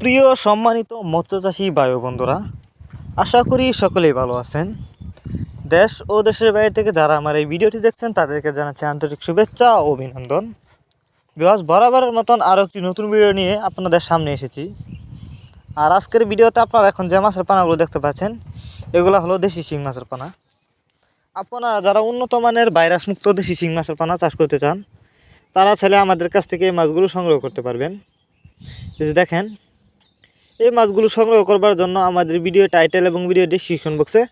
প্রিয় সম্মানিত মৎস্যচাষী বায়ু বন্ধুরা আশা করি সকলেই ভালো আছেন। দেশ ও দেশের বাইরে থেকে যারা আমার এই ভিডিওটি দেখছেন, তাদেরকে জানাচ্ছি আন্তরিক শুভেচ্ছা ও অভিনন্দন। বিকজ বরাবরের মতন আরও একটি নতুন ভিডিও নিয়ে আপনাদের সামনে এসেছি। আর আজকের ভিডিওতে আপনারা এখন যে মাছের পানাগুলো দেখতে পাচ্ছেন, এগুলো হলো দেশি শিং মাছের পানা। আপনারা যারা উন্নত মানের ভাইরাস মুক্ত দেশি শিং মাছের পানা চাষ করতে চান, তারা ছেলে আমাদের কাছ থেকে এই মাছগুলো সংগ্রহ করতে পারবেন। দেখেন এই মাছগুলো সংগ্রহ করবার জন্য আমাদের ভিডিও টাইটেল এবং ভিডিও ডিসক্রিপশন বক্সে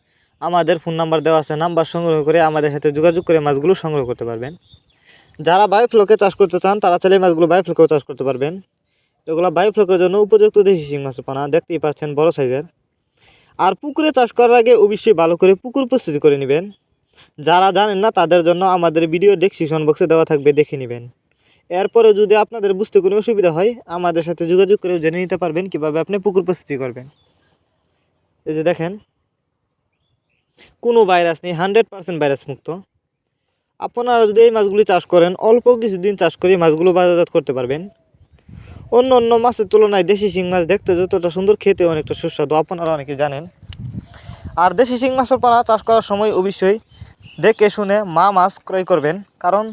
আমাদের ফোন নাম্বার দেওয়া আছে। নাম্বার সংগ্রহ করে আমাদের সাথে যোগাযোগ করে মাছগুলো সংগ্রহ করতে পারবেন। যারা বায়োফ্লোকে চাষ করতে চান, তারা চাইলে মাছগুলো বায়োফ্লোকেও চাষ করতে পারবেন। এগুলো বায়োফ্লোকের জন্য উপযুক্ত দেশি শিং মাছের পানা, দেখতেই পাচ্ছেন বড় সাইজের আর পুকুরে চাষ করার আগে অবশ্যই ভালো করে পুকুর প্রস্তুতি করে নেবেন। যারা জানেন না, তাদের জন্য আমাদের ভিডিও ডেসক্রিপশন বক্সে দেওয়া থাকবে, দেখে নেবেন। এরপরে যদি আপনাদের বুঝতে কোনো অসুবিধা হয়, আমাদের সাথে যোগাযোগ করে জেনে নিতে পারবেন কীভাবে আপনি পুকুর প্রস্তুতি করবেন। এই যে দেখেন, কোনো ভাইরাস নেই, হান্ড্রেড পার্সেন্ট ভাইরাস মুক্ত। আপনারা যদি এই মাছগুলি চাষ করেন, অল্প কিছুদিন চাষ করে মাছগুলো বাজারজাত করতে পারবেন। অন্য অন্য মাছের তুলনায় দেশি শিং মাছ দেখতে যতটা সুন্দর খেতে অনেকটা সুস্বাদু, আপনারা অনেকে জানেন। আর দেশি শিং মাছের পানা চাষ করার সময় অবশ্যই দেখে শুনে মা মাছ ক্রয় করবেন, কারণ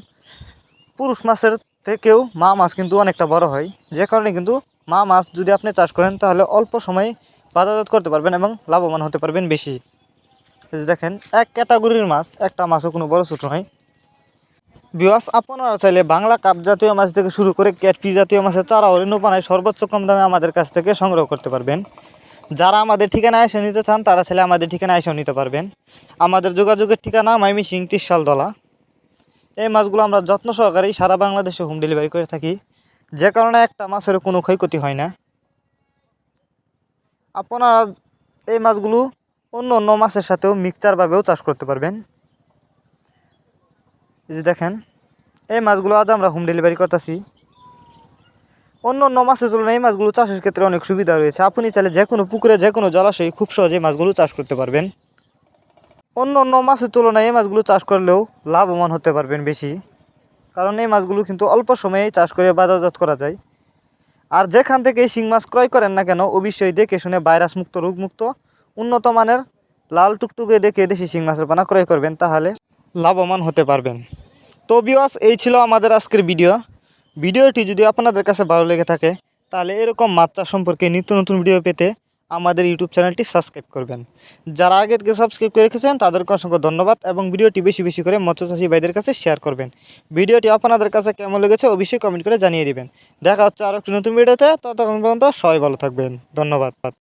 পুরুষ মাছের থেকেও মা মাছ কিন্তু অনেকটা বড় হয়। যে কারণে কিন্তু মা মাছ যদি আপনি চাষ করেন, তাহলে অল্প সময়ে বাজারজাত করতে পারবেন এবং লাভবান হতে পারবেন বেশি। দেখেন, এক ক্যাটাগরির মাছ, একটা মাছও কোনো বড় ছোটো নয়। বিওয়াস আপনারা চাইলে বাংলা কাপ জাতীয় মাছ থেকে শুরু করে ক্যাটফি জাতীয় মাছের চারা ও রেণুপানায় সর্বোচ্চ কম দামে আমাদের কাছ থেকে সংগ্রহ করতে পারবেন। যারা আমাদের ঠিকানায় এসে নিতে চান, তারা ছেলে আমাদের ঠিকানায় এসেও নিতে পারবেন। আমাদের যোগাযোগের ঠিকানা মাইমি সিং তিরশাল দলা এই মাছগুলো আমরা যত্ন সহকারেই সারা বাংলাদেশে হোম ডেলিভারি করে থাকি। যে কারণে একটা মাছের কোনো ক্ষয়ক্ষতি হয় না। আপনারা এই মাছগুলো অন্য অন্য মাছের সাথেও মিক্সচারভাবেও চাষ করতে পারবেন। এই যে দেখেন, এই মাছগুলো আজ আমরা হোম ডেলিভারি করতেছি। অন্য অন্য মাছের তুলনায় এই মাছগুলো চাষের ক্ষেত্রে অনেক সুবিধা রয়েছে। আপনি চাইলে যে কোনো পুকুরে যে কোনো জলাশয়ে খুব সহজে মাছগুলো চাষ করতে পারবেন। অন্য অন্য মাছের তুলনায় এই মাছগুলো চাষ করলেও লাভবান হতে পারবেন বেশি। কারণ এই মাছগুলো কিন্তু অল্প সময়ে চাষ করে বাজারজাত করা যায়। আর যেখান থেকে এই শিং মাছ ক্রয় করেন না কেন অবশ্যই দেখে শুনে ভাইরাস মুক্ত রোগমুক্ত উন্নত মানের লাল টুকটুকে দেখে দেশি শিং মাছের পানা ক্রয় করবেন, তাহলে লাভবান হতে পারবেন। তো বিওয়াস এই ছিল আমাদের আজকের ভিডিও ভিডিওটি যদি আপনাদের কাছে ভালো লেগে থাকে, তাহলে এরকম মাছ চাষ সম্পর্কে নিত্য নতুন ভিডিও পেতে আমাদের ইউটিউব চ্যানেলটি সাবস্ক্রাইব করবেন। যারা আগে থেকে সাবস্ক্রাইব করে রেখেছেন, তাদেরকে অসংখ্য ধন্যবাদ এবং ভিডিওটি বেশি বেশি করে মৎস্যচাষী ভাইদের কাছে শেয়ার করবেন। ভিডিওটি আপনাদের কাছে কেমন লেগেছে অবশ্যই কমেন্ট করে জানিয়ে দেবেন। দেখা হচ্ছে আরও একটি নতুন ভিডিওতে, ততক্ষণ পর্যন্ত সবাই ভালো থাকবেন। ধন্যবাদ।